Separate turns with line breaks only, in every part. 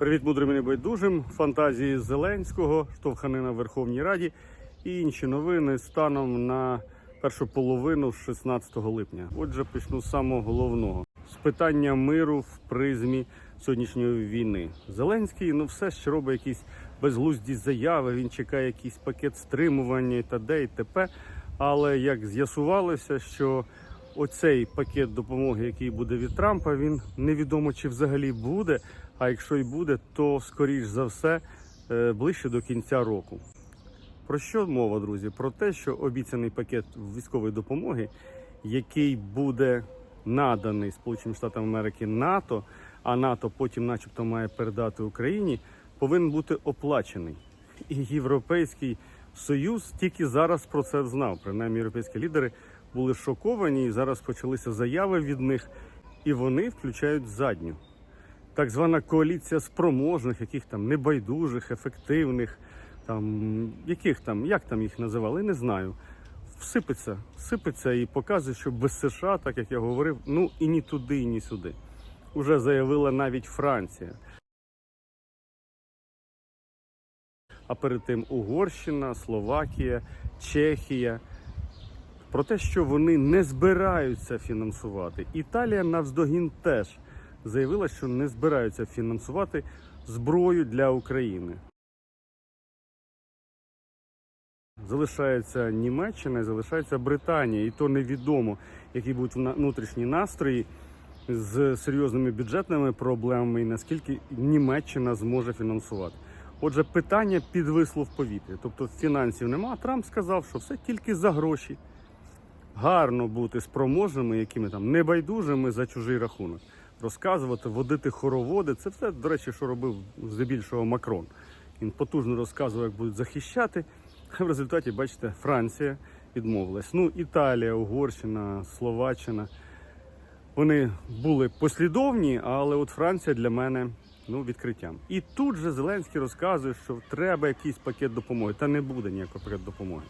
Привіт, мудрим і небайдужим. Фантазії Зеленського, штовханина в Верховній Раді і інші новини станом на першу половину 16 липня. Отже, почну з самого головного з питання миру в призмі сьогоднішньої війни. Зеленський ну все ще робить якісь безглузді заяви. Він чекає якийсь пакет стримування і т.д. і т.п. Але як з'ясувалося, що оцей пакет допомоги, який буде від Трампа, він невідомо чи взагалі буде. А якщо й буде, то скоріш за все е, ближче до кінця року. Про що мова, друзі? Про те, що обіцяний пакет військової допомоги, який буде наданий Сполученим Штатам Америки НАТО, а НАТО потім, начебто, має передати Україні, повинен бути оплачений. І Європейський Союз тільки зараз про це знав. Принаймні, європейські лідери були шоковані, і зараз почалися заяви від них, і вони включають задню. Так звана коаліція спроможних, яких там небайдужих, ефективних, там яких там, як там їх називали, не знаю. Всипеться, сипеться і показує, що без США, так як я говорив, ну і ні туди, і ні сюди. Уже заявила навіть Франція. А перед тим Угорщина, Словакія, Чехія. Про те, що вони не збираються фінансувати. Італія навздогін теж заявила, що не збираються фінансувати зброю для України. Залишається Німеччина і залишається Британія, і то невідомо, які будуть внутрішні настрої з серйозними бюджетними проблемами і наскільки Німеччина зможе фінансувати. Отже, питання підвисло в повітрі. Тобто фінансів нема. Трамп сказав, що все тільки за гроші. Гарно бути спроможними, якими там небайдужими за чужий рахунок. Розказувати, водити хороводи. Це все, до речі, що робив здебільшого Макрон. Він потужно розказував, як будуть захищати. А в результаті, бачите, Франція відмовилась. Ну, Італія, Угорщина, Словаччина. Вони були послідовні, але от Франція для мене ну, відкриттям. І тут же Зеленський розказує, що треба якийсь пакет допомоги. Та не буде ніякого пакету допомоги.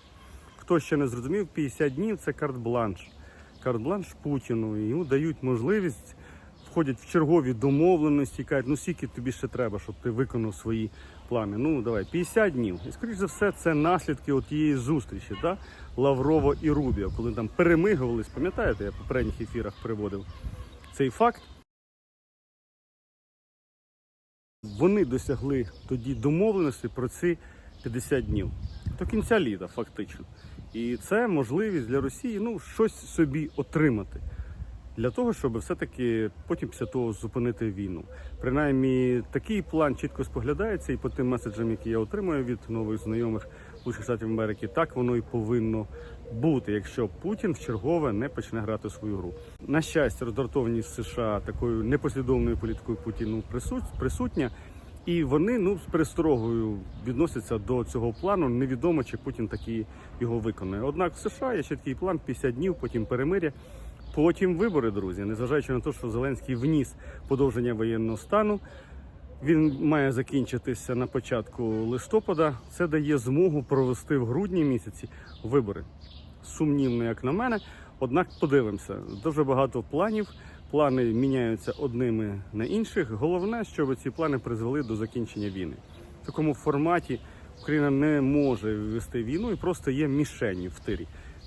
Хто ще не зрозумів, 50 днів це карт-бланш. Карт-бланш Путіну. І Йому дають можливість, входять в чергові домовленості кажуть, ну скільки тобі ще треба, щоб ти виконав свої плани. Ну давай, 50 днів. І скоріш за все, це наслідки тієї зустрічі, да? Лаврово і Рубіо, коли там перемигувались, пам'ятаєте, я в попередніх ефірах приводив цей факт. Вони досягли тоді домовленості про ці 50 днів до кінця літа, фактично. І це можливість для Росії ну, щось собі отримати для того, щоб все-таки потім після того зупинити війну. Принаймні, такий план чітко споглядається, і по тим меседжам, які я отримую від нових знайомих Сполучених Штатів Америки, так воно і повинно бути, якщо Путін вчергове не почне грати свою гру. На щастя, роздратованість США такою непослідовною політикою Путіну присут- присутня. І вони ну з пересторогою відносяться до цього плану. Невідомо, чи Путін таки його виконає. Однак в США є ще такий план 50 днів, потім перемиря, потім вибори, друзі. Незважаючи на те, що Зеленський вніс подовження воєнного стану. Він має закінчитися на початку листопада. Це дає змогу провести в грудні місяці вибори. Сумнівно, як на мене. Однак подивимося. Дуже багато планів. Плани міняються одними на інших. Головне, щоб ці плани призвели до закінчення війни. В такому форматі Україна не може вести війну і просто є мішенью в тирі.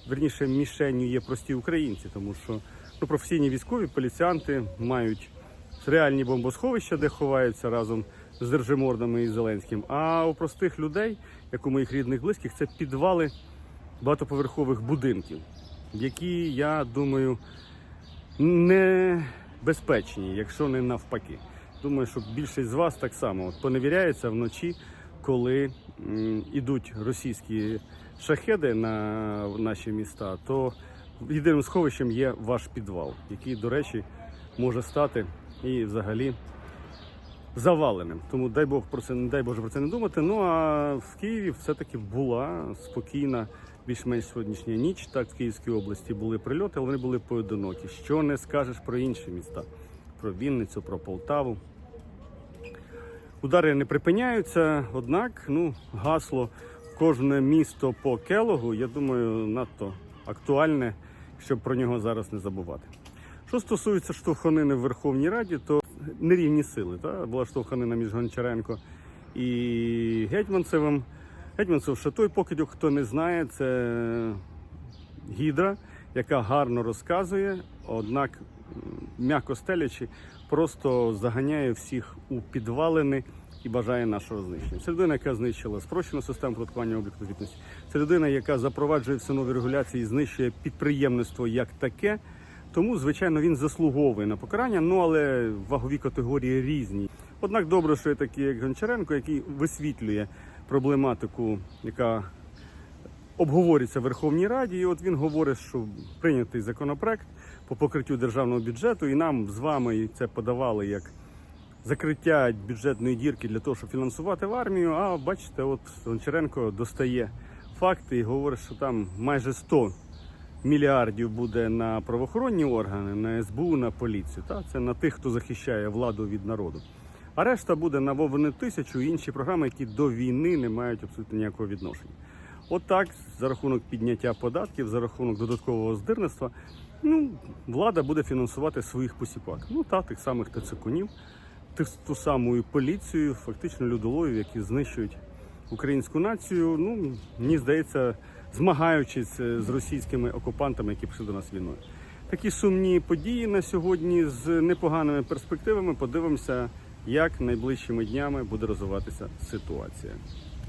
Верніше, мішенью є прості українці, тому що ну, професійні військові поліціянти мають реальні бомбосховища, де ховаються разом з держимордами і Зеленським. А у простих людей, як у моїх рідних близьких, це підвали багатоповерхових будинків, які, я думаю, не безпечні, якщо не навпаки. Думаю, що більшість з вас так само от поневіряється вночі, коли м, ідуть російські шахеди на наші міста, то єдиним сховищем є ваш підвал, який, до речі, може стати і взагалі заваленим. Тому дай Бог про це не дай Боже про це не думати. Ну а в Києві все-таки була спокійна, більш-менш сьогоднішня ніч. Так, в Київській області були прильоти, але вони були поодинокі. Що не скажеш про інші міста? Про Вінницю, про Полтаву. Удари не припиняються, однак ну, гасло кожне місто по Келогу, я думаю, надто актуальне, щоб про нього зараз не забувати. Що стосується штовханини в Верховній Раді, то нерівні сили. Та? Була штовханина між Гончаренко і Гетьманцевим. Гетьманцев ще той покидьок, хто не знає, це гідра, яка гарно розказує, однак, м'яко стелячи, просто заганяє всіх у підвалини і бажає нашого знищення. Це людина, яка знищила спрощену систему податкування обліку звітності. Це людина, яка запроваджує все нові регуляції і знищує підприємництво як таке. Тому, звичайно, він заслуговує на покарання, ну але вагові категорії різні. Однак добре, що є такі, як Гончаренко, який висвітлює проблематику, яка обговорюється в Верховній Раді. І от він говорить, що прийнятий законопроект по покриттю державного бюджету, і нам з вами це подавали як закриття бюджетної дірки для того, щоб фінансувати в армію. А бачите, от Гончаренко достає факти і говорить, що там майже 100 мільярдів буде на правоохоронні органи, на СБУ, на поліцію. Та це на тих, хто захищає владу від народу. А решта буде на Вовни тисячу і інші програми, які до війни не мають абсолютно ніякого відношення. Отак, за рахунок підняття податків, за рахунок додаткового здирництва, ну, влада буде фінансувати своїх посіпак. Ну та тих самих ТЦКунів, тих ту саму поліцію, фактично людоловів, які знищують українську націю. Ну мені здається, змагаючись е, з російськими окупантами, які прийшли до нас війною. Такі сумні події на сьогодні з непоганими перспективами. Подивимося, як найближчими днями буде розвиватися ситуація.